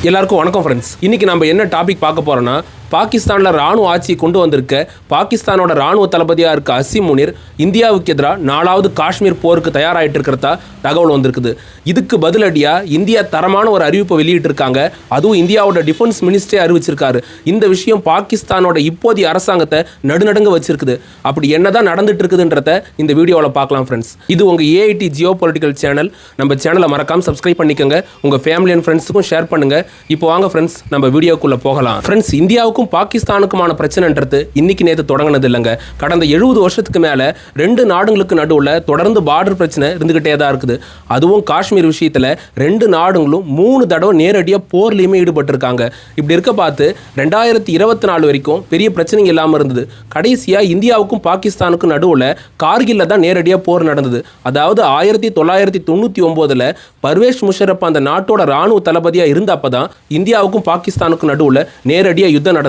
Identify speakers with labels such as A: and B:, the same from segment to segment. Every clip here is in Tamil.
A: எல்லாருக்கும் வணக்கம் ஃப்ரெண்ட்ஸ் இன்னைக்கு நம்ம என்ன டாபிக் பார்க்க போறோம்னா பாகிஸ்தானில் ராணுவ ஆட்சி கொண்டு வந்திருக்க பாகிஸ்தானோட ராணுவ தளபதியாக இருக்க அசிம் முனிர் இந்தியாவுக்கு எதிராக நாலாவது காஷ்மீர் போருக்கு தயாராகிட்டு இருக்கிறதா தகவல் வந்திருக்குது. இதுக்கு பதிலடியாக இந்தியா தரமான ஒரு அறிவிப்பை வெளியிட்டிருக்காங்க. அதுவும் இந்தியாவோட டிஃபென்ஸ் மினிஸ்டரே அறிவிச்சிருக்காரு. இந்த விஷயம் பாகிஸ்தானோட இப்போதைய அரசாங்கத்தை நடுநடுங்க வச்சிருக்குது. அப்படி என்னதான் நடந்துட்டு இருக்குதுன்றத இந்த வீடியோவில் பார்க்கலாம் ஃப்ரெண்ட்ஸ் இது உங்கள் ஏஐடி ஜியோ பொலிட்டிக்கல் சேனல் நம்ம சேனலை மறக்காமல் சப்ஸ்கிரைப் பண்ணிக்கோங்க. உங்கள் ஃபேமிலி அண்ட் ஃப்ரெண்ட்ஸுக்கும் ஷேர் பண்ணுங்க. இப்போ வாங்க ஃப்ரெண்ட்ஸ் நம்ம வீடியோக்குள்ளே போகலாம். ஃப்ரெண்ட்ஸ் இந்தியாவுக்கும் இந்தியாவுக்கும் பாகிஸ்தானுக்குமான பிரச்சனைன்றது இன்னைக்கு நேற்று தொடங்கினது இல்லைங்க. கடந்த எழுபது வருஷத்துக்கு மேலே ரெண்டு நாடுகளுக்கு நடுவில் தொடர்ந்து பார்டர் பிரச்சனை இருந்துகிட்டே தான் இருக்குது. அதுவும் காஷ்மீர் விஷயத்தில் ரெண்டு நாடுகளும் மூணு தடவை நேரடியாக போர்லேயுமே ஈடுபட்டிருக்காங்க. இப்படி இருக்க பார்த்து ரெண்டாயிரத்தி இருபத்தி நாலு வரைக்கும் பெரிய பிரச்சனைங்க இல்லாமல் இருந்தது. கடைசியாக இந்தியாவுக்கும் பாகிஸ்தானுக்கும் நடுவில் கார்கில்ல தான் நேரடியாக போர் நடந்தது. அதாவது ஆயிரத்தி தொள்ளாயிரத்தி தொண்ணூற்றி ஒம்போதில் பர்வேஷ் முஷரப் அந்த நாட்டோட ராணுவ தளபதியாக இருந்தப்போ தான் இந்தியாவுக்கும் பாகிஸ்தானுக்கும் நடுவில் நேரடியாக யுத்தம் நடந்தது.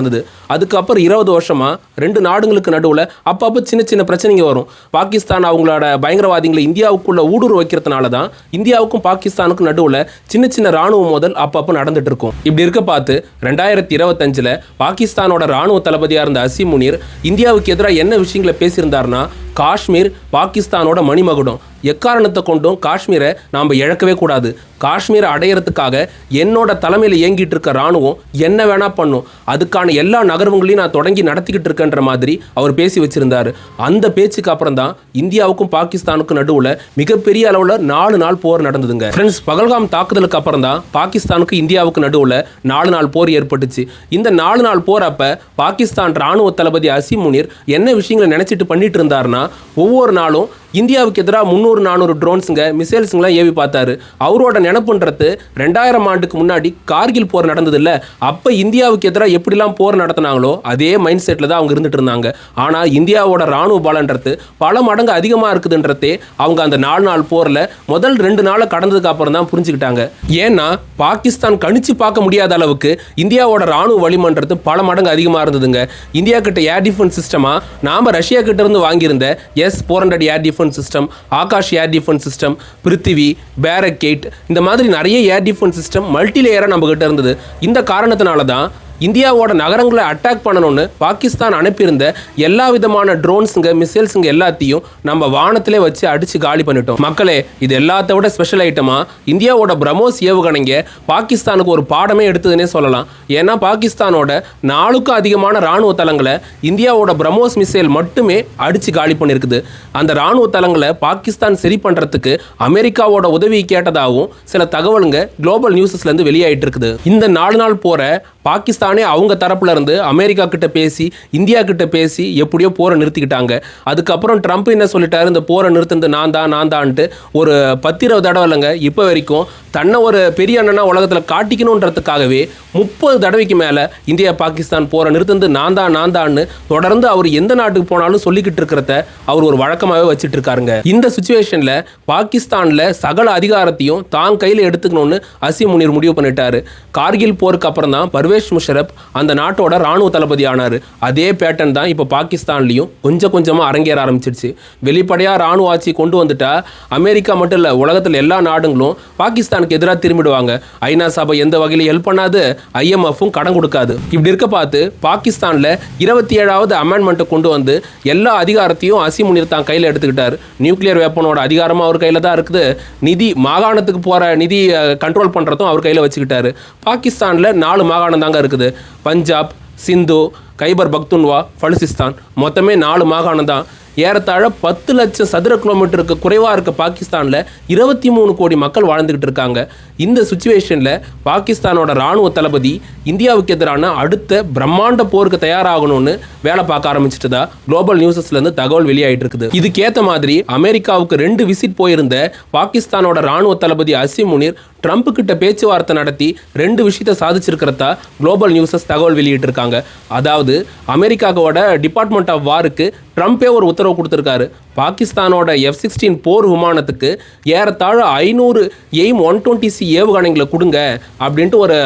A: அதுக்கப்புறம் இருபது வருஷமாக ரெண்டு நாடுகளுக்கு நடுவில் அப்பப்போ சின்ன சின்ன பிரச்சனைங்க வரும். பாகிஸ்தான் அவங்களோட பயங்கரவாதிகளை இந்தியாவுக்குள்ள ஊடுருவ வைக்கிறதுனால தான் இந்தியாவுக்கும் பாகிஸ்தானுக்கும் நடுவில் சின்ன சின்ன ராணுவ மோதல் அப்பப்போ நடந்துட்டு இருக்கும். இப்படி இருக்க பார்த்து ரெண்டாயிரத்தி இருபத்தஞ்சில் பாகிஸ்தானோட ராணுவ தளபதியாக இருந்த அசிம் முனீர் இந்தியாவுக்கு எதிராக என்ன விஷயங்களை பேசியிருந்தாருன்னா காஷ்மீர் பாகிஸ்தானோட மணிமகுடம். எக்காரணத்தை கொண்டும் காஷ்மீரை நாம் இழக்கவே கூடாது. காஷ்மீரை அடையிறதுக்காக என்னோட தலைமையில் இயங்கிட்டு இருக்க ராணுவம் என்ன வேணா பண்ணும். அதுக்கான எல்லா நகர்வுங்களையும் நான் தொடங்கி நடத்திக்கிட்டு இருக்கேன்ற மாதிரி அவர் பேசி வச்சிருந்தார். அந்த பேச்சுக்கு அப்புறம் தான் இந்தியாவுக்கும் பாகிஸ்தானுக்கும் நடுவில் மிகப்பெரிய அளவில் நாலு நாள் போர் நடந்ததுங்க. ஃப்ரெண்ட்ஸ் பகல்காம் தாக்குதலுக்கு அப்புறம் தான் பாகிஸ்தானுக்கு இந்தியாவுக்கு நடுவில் நாலு நாள் போர் ஏற்பட்டுச்சு. இந்த நாலு நாள் போர் அப்போ பாகிஸ்தான் ராணுவ தளபதி அசிம் முனீர் என்ன விஷயங்களை நினச்சிட்டு பண்ணிட்டு இருந்தாருன்னா ஒவ்வொரு நாளும் இந்தியாவுக்கு எதிராக முந்நூறு நானூறு ட்ரோன்ஸுங்க மிசைல்ஸுங்களாம் ஏவி பார்த்தாரு. அவரோட நினப்புன்றது ரெண்டாயிரம் ஆண்டுக்கு முன்னாடி கார்கில் போர் நடந்தது இல்லை அப்போ இந்தியாவுக்கு எதிராக எப்படிலாம் போர் நடத்தினாங்களோ அதே மைண்ட் செட்டில் தான் அவங்க இருந்துட்டு இருந்தாங்க. ஆனால் இந்தியாவோட ராணுவ பலன்றது பல மடங்கு அதிகமாக இருக்குதுன்றதே அவங்க அந்த நாலு நாள் போரில் முதல் ரெண்டு நாளை கடந்ததுக்கு அப்புறம் தான் புரிஞ்சுக்கிட்டாங்க. ஏன்னா பாகிஸ்தான் கணிச்சு பார்க்க முடியாத அளவுக்கு இந்தியாவோட ராணுவ வலிமன்றது பல மடங்கு அதிகமாக இருந்ததுங்க. இந்தியா கிட்ட ஏர் டிஃபென்ஸ் சிஸ்டமாக நாம் ரஷ்யா கிட்ட இருந்து வாங்கியிருந்த S four hundred air defence system Akash air defence system Prithvi பேரக்கேட் இந்த மாதிரி நிறைய ஏர் டிஃபென்ஸ் சிஸ்டம் மல்டி லேயராக நம்ம கிட்ட இருந்தது. இந்த காரணத்தினால தான் இந்தியாவோட நகரங்களை அட்டாக் பண்ணணும்னு பாகிஸ்தான் அனுப்பியிருந்த எல்லா விதமான ட்ரோன்ஸுங்க மிசைல்ஸுங்க எல்லாத்தையும் நம்ம வானத்திலே வச்சு அடிச்சு காலி பண்ணிட்டோம். மக்களே இது எல்லாத்த விட ஸ்பெஷல் ஐட்டமா இந்தியாவோட பிரம்மோஸ் ஏவுகணைங்க பாகிஸ்தானுக்கு ஒரு பாடமே எடுத்ததுன்னே சொல்லலாம். ஏன்னா பாகிஸ்தானோட நாளுக்கும் அதிகமான ராணுவ தளங்களை இந்தியாவோட பிரம்மோஸ் மிசைல் மட்டுமே அடிச்சு காலி பண்ணியிருக்குது அந்த ராணுவ தளங்களை பாகிஸ்தான் சரி பண்ணுறதுக்கு அமெரிக்காவோட உதவி கேட்டதாகவும் சில தகவலுங்க குளோபல் நியூஸஸ்லேருந்து வெளியாயிட்டு இருக்குது. இந்த நாலு நாள் போற பாகிஸ்தான் அவங்க தரப்புல இருந்து அமெரிக்கா கிட்ட பேசி இந்தியா கிட்ட பேசி எப்படியோ போரை நிறுத்திக்கிட்டாங்க. அதுக்கப்புறம் ட்ரம்ப் என்ன சொல்லிட்டாரு? இந்த போரை நிறுத்தினது நான் தான் நான் தான்ட்டு ஒரு பத்து இருபது தடவை இல்லைங்க இப்போ வரைக்கும் தன்னை ஒரு பெரிய அண்ணனா உலகத்தில் காட்டிக்கணுன்றதுக்காகவே முப்பது தடவைக்கு மேலே இந்தியா பாகிஸ்தான் போரை நிறுத்தினது நான் தான் நான் தான்னு தொடர்ந்து அவர் எந்த நாட்டுக்கு போனாலும் சொல்லிக்கிட்டு இருக்கிறத அவர் ஒரு வழக்கமாகவே வச்சுட்டு இருக்காருங்க. இந்த சுச்சுவேஷனில் பாகிஸ்தானில் சகல அதிகாரத்தையும் தான் கையில் எடுத்துக்கணும்னு அசிம் முனீர் முடிவு பண்ணிட்டாரு. கார்கில் போருக்கு அப்புறம் தான் பர்வேஷ் முஷரப் அந்த நாட்டோட ராணுவ தளபதி ஆனார் அதே பேட்டர்ன் தான் இப்போ பாகிஸ்தான்லேயும் கொஞ்சம் கொஞ்சமாக அரங்கேற ஆரம்பிச்சிருச்சு வெளிப்படையாக ராணுவ ஆட்சி கொண்டு வந்துட்டா அமெரிக்கா மட்டும் இல்லை உலகத்தில் எல்லா நாடுகளும் பாகிஸ்தானுக்கு எதிராக திரும்பிடுவாங்க. ஐநா சபை எந்த வகையிலும் ஹெல்ப் பண்ணாது ஐஎம்எஃப்பும் கடன் கொடுக்காது. இப்படி இருக்க பார்த்து பாகிஸ்தானில் இருபத்தி ஏழாவது அமெண்ட்மெண்ட்டை கொண்டு வந்து எல்லா அதிகாரத்தையும் அசி முனிர் தான் கையில் எடுத்துக்கிட்டார். நியூக்ளியர் வெப்பனோட அதிகாரமாக அவர் கையில் தான் இருக்குது. நிதி மாகாணத்துக்கு போகிற நிதி கண்ட்ரோல் பண்ணுறதும் அவர் கையில் வச்சுக்கிட்டாரு. பாகிஸ்தானில் நாலு மாகாணம் தாங்க இருக்குது. பஞ்சாப் சிந்து கைபர் பக்துன்வா பலுசிஸ்தான். மொத்தமே நாலு மாகாணம் தான் ஏறத்தாழ பத்து லட்சம் சதுர கிலோமீட்டருக்கு குறைவாக இருக்க பாகிஸ்தானில் இருபத்தி மூணு கோடி மக்கள் வாழ்ந்துக்கிட்டு இருக்காங்க. இந்த சுச்சுவேஷனில் பாகிஸ்தானோட ராணுவ தளபதி இந்தியாவுக்கு எதிரான அடுத்த பிரம்மாண்ட போருக்கு தயாராகணும்னு வேலை பார்க்க ஆரம்பிச்சிட்டதா குளோபல் நியூஸஸ்லேருந்து தகவல் வெளியாயிட்டு இருக்குது. இதுக்கேற்ற மாதிரி அமெரிக்காவுக்கு ரெண்டு விசிட் போயிருந்த பாகிஸ்தானோட ராணுவ தளபதி அசிம் முனிர் ட்ரம்ப் கிட்ட பேச்சுவார்த்தை நடத்தி ரெண்டு விஷயத்தை சாதிச்சிருக்கிறதா குளோபல் நியூஸஸ் தகவல் வெளியிட்டிருக்காங்க அதாவது அமெரிக்காவோட டிபார்ட்மெண்ட் ஆஃப் வாருக்கு ட்ரம்ப்பே ஒரு உத்தரவு கொடுத்துருக்காரு. பாகிஸ்தானோட எஃப் சிக்ஸ்டீன் போர் விமானத்துக்கு ஏறத்தாழ ஐநூறு எய்ம் ஒன் டுவெண்ட்டி சி ஏவுகணைகளை கொடுங்க அப்படின்ட்டு ஒரு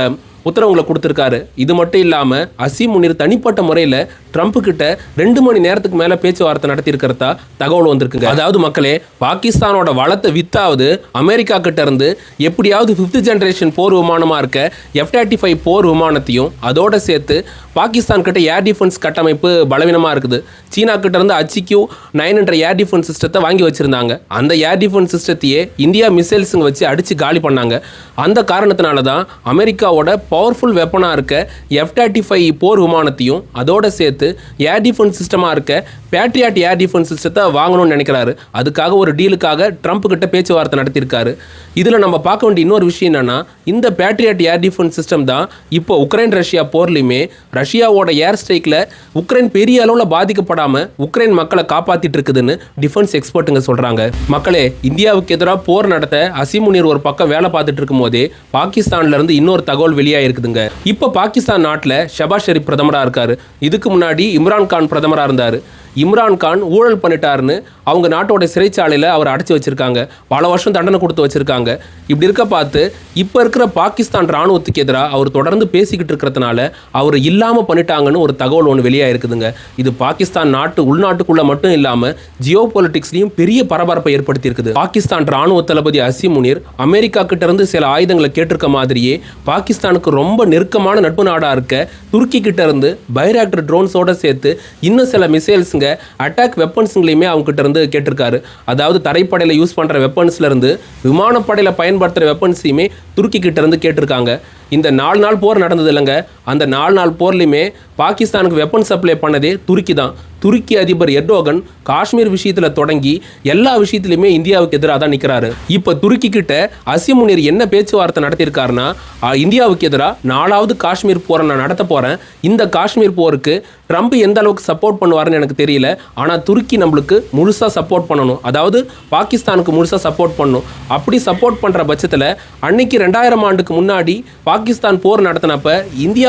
A: உத்தரவுகளை கொடுத்துருக்காரு. இது மட்டும் இல்லாமல் அசீம் முனீர் தனிப்பட்ட முறையில் ட்ரம்ப் கிட்ட ரெண்டு மணி நேரத்துக்கு மேலே பேச்சுவார்த்தை நடத்தியிருக்கிறதா தகவல் வந்திருக்குங்க. அதாவது மக்களே பாகிஸ்தானோட வளத்தை வித்தாவது அமெரிக்கா கிட்ட இருந்து எப்படியாவது ஃபிஃப்த் ஜென்ரேஷன் போர் விமானமாக இருக்க எஃப் தேர்ட்டி ஃபைவ் போர் விமானத்தையும் அதோட சேர்த்து பாகிஸ்தான் கிட்ட ஏர் டிஃபென்ஸ் கட்டமைப்பு பலவீனமாக இருக்குது. சீனா கிட்ட இருந்து அச்சிக்யூ நைன் என்ற ஏர் டிஃபென்ஸ் சிஸ்டத்தை வாங்கி வச்சிருந்தாங்க. அந்த ஏர் டிஃபென்ஸ் சிஸ்டத்தையே இந்தியா மிசைல்ஸுங்க வச்சு அடித்து காலி பண்ணாங்க. அந்த காரணத்தினால தான் அமெரிக்காவோட பவர்ஃபுல் வெப்பனாக இருக்க எஃப் தேர்ட்டி ஃபைவ் போர் விமானத்தையும் அதோட சேர்த்து ஏர் டிஃபென்ஸ் சிஸ்டமாக இருக்க பேட்ரியாட் ஏர் டிஃபென்ஸ் சிஸ்டத்தை வாங்கணும்னு நினைக்கிறாரு. அதுக்காக ஒரு டீலுக்காக ட்ரம்ப் கிட்ட பேச்சுவார்த்தை நடத்தியிருக்காரு. இதில் நம்ம பார்க்க வேண்டிய இன்னொரு விஷயம் என்னென்னா இந்த பேட்ரியாட் ஏர் டிஃபென்ஸ் சிஸ்டம் தான் இப்போ உக்ரைன் ரஷ்யா போர்லையுமே ரஷ்யாவோட ஏர் ஸ்ட்ரைக்கில் உக்ரைன் பெரிய அளவில் பாதிக்கப்படாமல் உக்ரைன் மக்களை காப்பாற்றிட்டு இருக்குதுன்னு டிஃபென்ஸ் எக்ஸ்பர்ட்டுங்க சொல்கிறாங்க மக்களே இந்தியாவுக்கு எதிராக போர் நடத்த அசிமுனீர் ஒரு பக்கம் வேலை பார்த்துட்டு இருக்கும் போதே பாகிஸ்தான்லேருந்து இன்னொரு தகவல் வெளியாக இருக்குதுங்க. இப்போ பாகிஸ்தான் நாட்டில் ஷபாஸ் ஷெரீப் பிரதமராக இருக்காரு. இதுக்கு முன்னாடி இம்ரான் கான் பிரதமராக இருந்தார். இம்ரான் கான் ஊழல் பண்ணிட்டாருன்னு அவங்க நாட்டோட சிறைச்சாலையில் அவர் அடைச்சி வச்சுருக்காங்க. பல வருஷம் தண்டனை கொடுத்து வச்சுருக்காங்க. இப்படி இருக்க பார்த்து இப்போ இருக்கிற பாகிஸ்தான் ராணுவத்துக்கு எதிராக அவர் தொடர்ந்து பேசிக்கிட்டு இருக்கிறதுனால அவர் இல்லாமல் பண்ணிட்டாங்கன்னு ஒரு தகவல் ஒன்று வெளியாக இருக்குதுங்க இது பாகிஸ்தான் நாட்டு உள்நாட்டுக்குள்ளே மட்டும் இல்லாமல் ஜியோ பொலிட்டிக்ஸ்லையும் பெரிய பரபரப்பை ஏற்படுத்தியிருக்குது. பாகிஸ்தான் ராணுவ தளபதி அசிம் முனீர் அமெரிக்கா கிட்ட இருந்து சில ஆயுதங்களை கேட்டிருக்க மாதிரியே பாகிஸ்தானுக்கு ரொம்ப நெருக்கமான நட்பு நாடாக இருக்க துருக்கி கிட்ட இருந்து பைராக்டர் ட்ரோன்ஸோட சேர்த்து இன்னும் சில மிசைல்ஸுங்க அட்டாக் வெப்பன்ஸுங்களையுமே அவங்ககிட்ட இருந்து கேட்டிருக்காரு. அதாவது தரைப்படையில் யூஸ் பண்ணுற வெப்பன்ஸ்ல இருந்து விமானப்படையில் பயன்படுத்துகிற வெப்பன்ஸையுமே துருக்கி கிட்ட இருந்து கேட்டிருக்காங்க. இந்த நாலு நாள் போர் நடந்தது இல்லைங்க. அந்த நாலு நாள் போர்லையுமே பாகிஸ்தானுக்கு வெப்பன் சப்ளை பண்ணதே துருக்கி தான் துருக்கி அதிபர் எர்டோகன் காஷ்மீர் விஷயத்தில் தொடங்கி எல்லா விஷயத்துலையுமே இந்தியாவுக்கு எதிராக தான் நிற்கிறாரு இப்போ துருக்கி கிட்ட அசிமுனீர் என்ன பேச்சுவார்த்தை நடத்தியிருக்காருன்னா இந்தியாவுக்கு எதிராக நாலாவது காஷ்மீர் போரை நான் நடத்த போகிறேன் இந்த காஷ்மீர் போருக்கு ட்ரம்ப் எந்த அளவுக்கு சப்போர்ட் பண்ணுவாருன்னு எனக்கு தெரியல. ஆனால் துருக்கி நம்மளுக்கு முழுசாக சப்போர்ட் பண்ணணும். அதாவது பாகிஸ்தானுக்கு முழுசாக சப்போர்ட் பண்ணணும். அப்படி சப்போர்ட் பண்ணுற பட்சத்தில் அன்னைக்கு ரெண்டாயிரம் ஆண்டுக்கு முன்னாடி பாகிஸ்தான் போர் நடத்தினப்ப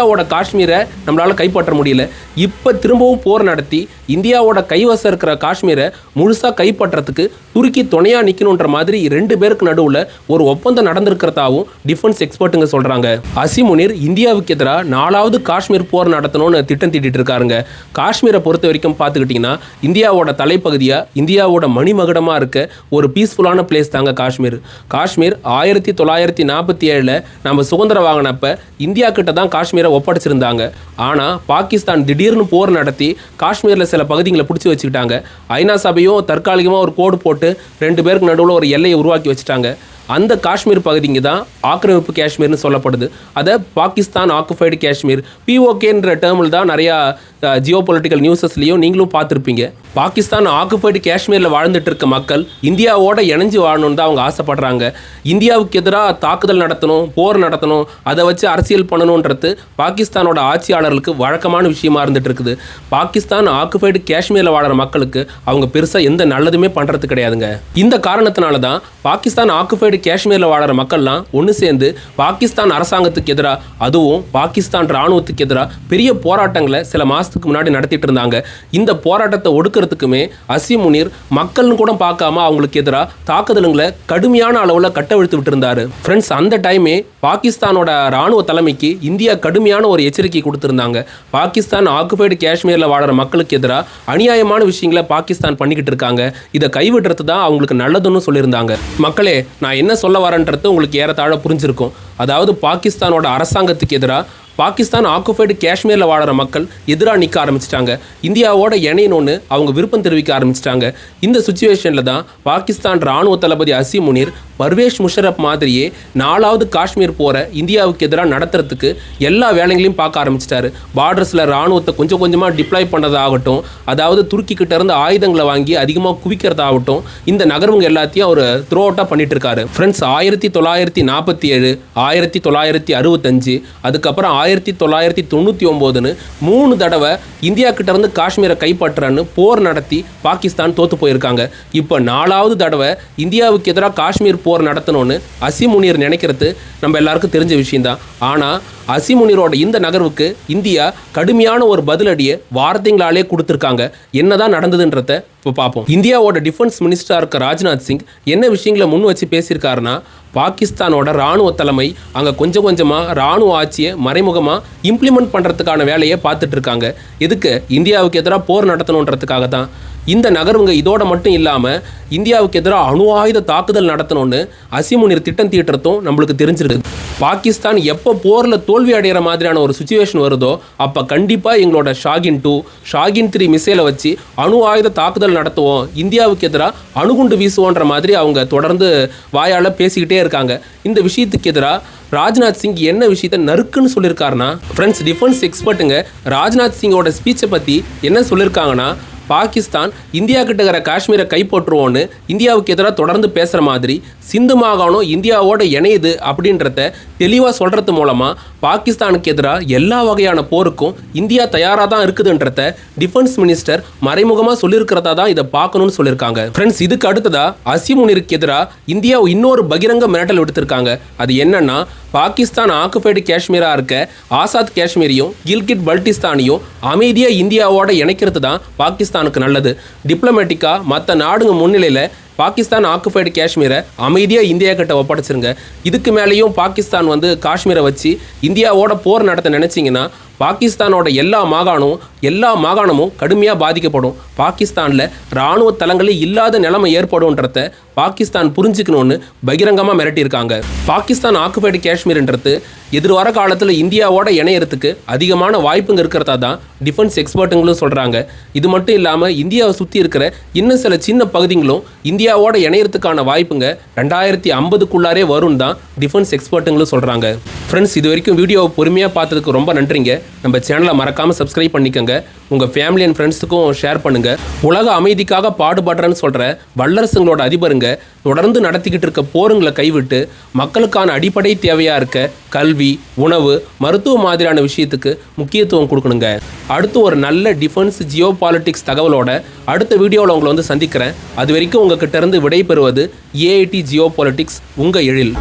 A: இந்தியாவோட காஷ்மீரை நம்மளால் கைப்பற்ற முடியல. இப்போ திரும்பவும் போர் நடத்தி இந்தியாவோட கைவசம் இருக்கிற காஷ்மீரை முழுசாக கைப்பற்றத்துக்கு துருக்கி துணையாக நிற்கணுன்ற மாதிரி ரெண்டு பேருக்கு நடுவில் ஒரு ஒப்பந்தம் நடந்திருக்கிறதாவும் டிஃபென்ஸ் எக்ஸ்பர்ட்டுங்க சொல்கிறாங்க அசிமுனிர் இந்தியாவுக்கு எதிராக நாலாவது காஷ்மீர் போர் நடத்தணும்னு திட்டம் தீட்டிட்டு இருக்காருங்க. காஷ்மீரை பொறுத்த வரைக்கும் பார்த்துக்கிட்டிங்கன்னா இந்தியாவோட தலைப்பகுதியாக இந்தியாவோட மணிமகுடமாக இருக்க ஒரு பீஸ்ஃபுல்லான பிளேஸ் தாங்க காஷ்மீர். காஷ்மீர் ஆயிரத்தி தொள்ளாயிரத்தி நாற்பத்தி ஏழில் நம்ம சுதந்திரம் வாங்கினப்ப இந்தியா கிட்ட தான் காஷ்மீரை ஒப்படைச்சிருந்தாங்க. ஆனால் பாகிஸ்தான் திடீர்னு போர் நடத்தி காஷ்மீரில் சில பகுதிகளை பிடிச்சி வச்சுக்கிட்டாங்க. ஐநா சபையும் தற்காலிகமாக ஒரு கோடு போட்டு ரெண்டு பேருக்கு நடுவில் ஒரு எல்லையை உருவாக்கி வச்சுட்டாங்க. அந்த காஷ்மீர் பகுதிங்க தான் ஆக்கிரமிப்பு காஷ்மீர்னு சொல்லப்படுது. அதை பாகிஸ்தான் ஆக்குஃபைடு காஷ்மீர் பிஓகேன்ற டேர்மில் தான் நிறையா ஜியோ பொலிட்டிக்கல் நியூஸஸ்லையும் நீங்களும் பார்த்துருப்பீங்க. பாகிஸ்தான் ஆக்குபைடு காஷ்மீரில் வாழ்ந்துட்டு இருக்க மக்கள் இந்தியாவோட இணைஞ்சு வாழணும்னு தான் அவங்க ஆசைப்படுறாங்க. இந்தியாவுக்கு எதிராக தாக்குதல் நடத்தணும் போர் நடத்தணும் அதை வச்சு அரசியல் பண்ணணுன்றது பாகிஸ்தானோட ஆட்சியாளர்களுக்கு வழக்கமான விஷயமா இருந்துட்டு இருக்குது. பாகிஸ்தான் ஆக்குபைடு காஷ்மீரில் வாழற மக்களுக்கு அவங்க பெருசாக எந்த நல்லதுமே பண்ணுறது கிடையாதுங்க. இந்த காரணத்தினால தான் பாகிஸ்தான் ஆக்குபைடு காஷ்மீரில் வாழற மக்கள்லாம் ஒன்று சேர்ந்து பாகிஸ்தான் அரசாங்கத்துக்கு எதிராக அதுவும் பாகிஸ்தான் ராணுவத்துக்கு எதிராக பெரிய போராட்டங்களை சில மாதத்துக்கு முன்னாடி நடத்திட்டு இருந்தாங்க. இந்த போராட்டத்தை ஒடுக்கிறதுக்குமே அசீம் முனீர் மக்கள்னு கூட பார்க்காம அவங்களுக்கு எதிராக தாக்குதலுங்களை கடுமையான அளவில் கட்டவிழ்த்து விட்டுருந்தாரு. ஃப்ரெண்ட்ஸ் அந்த டைமே பாகிஸ்தானோட ராணுவ தலைமைக்கு இந்தியா கடுமையான ஒரு எச்சரிக்கை கொடுத்துருந்தாங்க. பாகிஸ்தான் ஆக்குபைடு காஷ்மீரில் வாழற மக்களுக்கு எதிராக அநியாயமான விஷயங்களை பாகிஸ்தான் பண்ணிக்கிட்டு இருக்காங்க. இதை கைவிடுறது தான் அவங்களுக்கு நல்லதுன்னு சொல்லியிருந்தாங்க. மக்களே நான் என்ன சொல்ல வரேன்றது உங்களுக்கு ஏறத்தாழ புரிஞ்சிருக்கும். அதாவது பாகிஸ்தானோட அரசாங்கத்துக்கு எதிராக பாகிஸ்தான் ஆக்குபைடு காஷ்மீரில் வாழற மக்கள் எதிராக நிற்க ஆரம்பிச்சிட்டாங்க. இந்தியாவோட இணையணும்னு அவங்க விருப்பம் தெரிவிக்க ஆரம்பிச்சிட்டாங்க. இந்த சுச்சுவேஷனில் தான் பாகிஸ்தான் ராணுவ தளபதி அசீம் முனீர் பர்வேஷ் முஷரப் மாதிரியே நாலாவது காஷ்மீர் போரை இந்தியாவுக்கு எதிராக நடத்துறதுக்கு எல்லா வேலைகளையும் பார்க்க ஆரம்பிச்சிட்டாரு. பார்டர்ஸில் ராணுவத்தை கொஞ்சம் கொஞ்சமாக டிப்ளாய் பண்ணுறதாகட்டும் அதாவது துருக்கி இருந்து ஆயுதங்களை வாங்கி அதிகமாக குவிக்கிறதாகட்டும் இந்த நகர்வுங்க எல்லாத்தையும் அவர் த்ரோ அவுட்டாக பண்ணிட்டு இருக்காரு. ஃப்ரெண்ட்ஸ் ஆயிரத்தி தொள்ளாயிரத்தி நாற்பத்தி ஏழு ஆயிரத்தி தொள்ளாயிரத்தி அறுபத்தஞ்சு அதுக்கப்புறம் ஆயிரத்தி தொள்ளாயிரத்தி தொண்ணூற்றி ஒம்போதுன்னு மூணு தடவை இந்தியா கிட்ட இருந்து காஷ்மீரை கைப்பற்றுறான்னு போர் நடத்தி பாகிஸ்தான் தோற்று போயிருக்காங்க. இப்போ நாலாவது தடவை இந்தியாவுக்கு எதிராக காஷ்மீர் போர் நடத்தணும்னு அசிமுனியர் நினைக்கிறது நம்ம எல்லாருக்கும் தெரிஞ்ச விஷயம்தான். ஆனால் அசிமுனியரோட இந்த நகர்வுக்கு இந்தியா கடுமையான ஒரு பதிலடியை வார்த்தைங்களாலே கொடுத்துருக்காங்க. என்னதான் நடந்ததுன்றத இப்போ பார்ப்போம் இந்தியாவோட டிஃபென்ஸ் மினிஸ்டராக இருக்க ராஜ்நாத் சிங் என்ன விஷயங்களை முன் வச்சு பேசியிருக்காருன்னா பாகிஸ்தானோட ராணுவ தலைமை அங்கே கொஞ்சம் கொஞ்சமாக ராணுவ ஆட்சியை மறைமுகமாக இம்ப்ளிமெண்ட் பண்ணுறதுக்கான வேலையை பார்த்துட்டு இருக்காங்க. எதுக்கு? இந்தியாவுக்கு எதிராக போர் நடத்தணுன்றதுக்காக தான் இந்த நகர்வுங்க இதோட மட்டும் இல்லாமல் இந்தியாவுக்கு எதிராக அணு ஆயுத தாக்குதல் நடத்தணும்னு அசிமுனிர் திட்டம் தீட்டுறதும் நம்மளுக்கு தெரிஞ்சிருக்கு பாகிஸ்தான் எப்போ போரில் தோல்வி அடைகிற மாதிரியான ஒரு சுச்சுவேஷன் வருதோ அப்போ கண்டிப்பாக எங்களோட ஷாகின் டூ ஷாகின் த்ரீ மிசைலை வச்சு அணு ஆயுத தாக்குதல் நடத்துவோம். இந்தியாவுக்கு எதிராக அணுகுண்டு வீசுவோன்ற மாதிரி அவங்க தொடர்ந்து வாயால் பேசிக்கிட்டே இருக்காங்க. இந்த விஷயத்துக்கு எதிராக ராஜ்நாத் சிங் என்ன விஷயத்த நறுக்குன்னு சொல்லியிருக்காருன்னா ஃப்ரெண்ட்ஸ் டிஃபென்ஸ் எக்ஸ்பர்ட்டுங்க ராஜ்நாத் சிங்கோட ஸ்பீச்சை பற்றி என்ன சொல்லியிருக்காங்கன்னா பாகிஸ்தான் இந்தியா கிட்ட இருக்கிற காஷ்மீரை கைப்பற்றுவோன்னு இந்தியாவுக்கு எதிராக தொடர்ந்து பேசுகிற மாதிரி சிந்து மாகாணம் இந்தியாவோட இணையுது அப்படின்றத தெளிவாக சொல்கிறது மூலமாக பாகிஸ்தானுக்கு எதிராக எல்லா வகையான போருக்கும் இந்தியா தயாராக தான் இருக்குதுன்றத டிஃபென்ஸ் மினிஸ்டர் மறைமுகமாக சொல்லியிருக்கிறதா தான் இதை பார்க்கணும்னு சொல்லியிருக்காங்க. ஃப்ரெண்ட்ஸ் இதுக்கு அடுத்ததாக அசிமுனிற்கு எதிராக இந்தியா இன்னொரு பகிரங்க மிரட்டல் விடுத்திருக்காங்க. அது என்னன்னா பாகிஸ்தான் ஆக்குபைடு காஷ்மீராக இருக்க ஆசாத் காஷ்மீரையும் கில்கிட் பல்டிஸ்தானையும் அமைதியாக இந்தியாவோட இணைக்கிறது தான் பாகிஸ்தான் பாகிஸ்தானுக்கு நல்லது. டிப்ளமேட்டிக்காக மற்ற நாடுங்க முன்னிலையில் பாகிஸ்தான் ஆக்குபைடு காஷ்மீரை அமைதியாக இந்தியா கிட்ட ஒப்படைச்சிருங்க. இதுக்கு மேலேயும் பாகிஸ்தான் வந்து காஷ்மீரை வச்சு இந்தியாவோட போர் நடத்த நினச்சிங்கன்னா பாகிஸ்தானோட எல்லா மாகாணமும் எல்லா மாகாணமும் கடுமையாக பாதிக்கப்படும். பாகிஸ்தானில் இராணுவ தளங்களே இல்லாத நிலைமை ஏற்படும்ன்றத பாகிஸ்தான் புரிஞ்சுக்கணும்னு பகிரங்கமாக மிரட்டியிருக்காங்க. பாகிஸ்தான் ஆக்குபைடு காஷ்மீர்ன்றது எதிர்வர காலத்தில் இந்தியாவோட இணையறதுக்கு அதிகமான வாய்ப்புங்க இருக்கிறதா தான் டிஃபென்ஸ் எக்ஸ்பர்ட்டுங்களும் சொல்கிறாங்க இது மட்டும் இல்லாமல் இந்தியாவை சுற்றி இருக்கிற இன்னும் சில சின்ன பகுதிகளும் இந்தியாவோட இணையறதுக்கான வாய்ப்புங்க ரெண்டாயிரத்தி ஐம்பதுக்குள்ளாரே வரும் தான் டிஃபென்ஸ் எக்ஸ்பர்ட்டுங்களும் சொல்கிறாங்க ஃப்ரெண்ட்ஸ் இது வரைக்கும் வீடியோவை பொறுமையாக பார்த்ததுக்கு ரொம்ப நன்றிங்க. நம்ம சேனலை மறக்காமல் சப்ஸ்கிரைப் பண்ணிக்கோங்க. உங்கள் ஃபேமிலி அண்ட் ஃப்ரெண்ட்ஸுக்கும் ஷேர் பண்ணுங்கள் உலக அமைதிக்காக பாடுபடுறேன்னு சொல்கிற வல்லரசுங்களோட அதிபருங்க தொடர்ந்து நடத்திக்கிட்டு இருக்க போருங்களை கைவிட்டு மக்களுக்கான அடிப்படை தேவையாக இருக்க கல்வி உணவு மருத்துவ மாதிரியான விஷயத்துக்கு முக்கியத்துவம் கொடுக்கணுங்க. அடுத்து ஒரு நல்ல டிஃபென்ஸ் ஜியோ பாலிட்டிக்ஸ் தகவலோட அடுத்த வீடியோவில் உங்களை வந்து சந்திக்கிறேன். அது வரைக்கும் உங்ககிட்ட இருந்து விடை பெறுவது ஏஐடி ஜியோ பாலிட்டிக்ஸ் உங்கள் எழில்.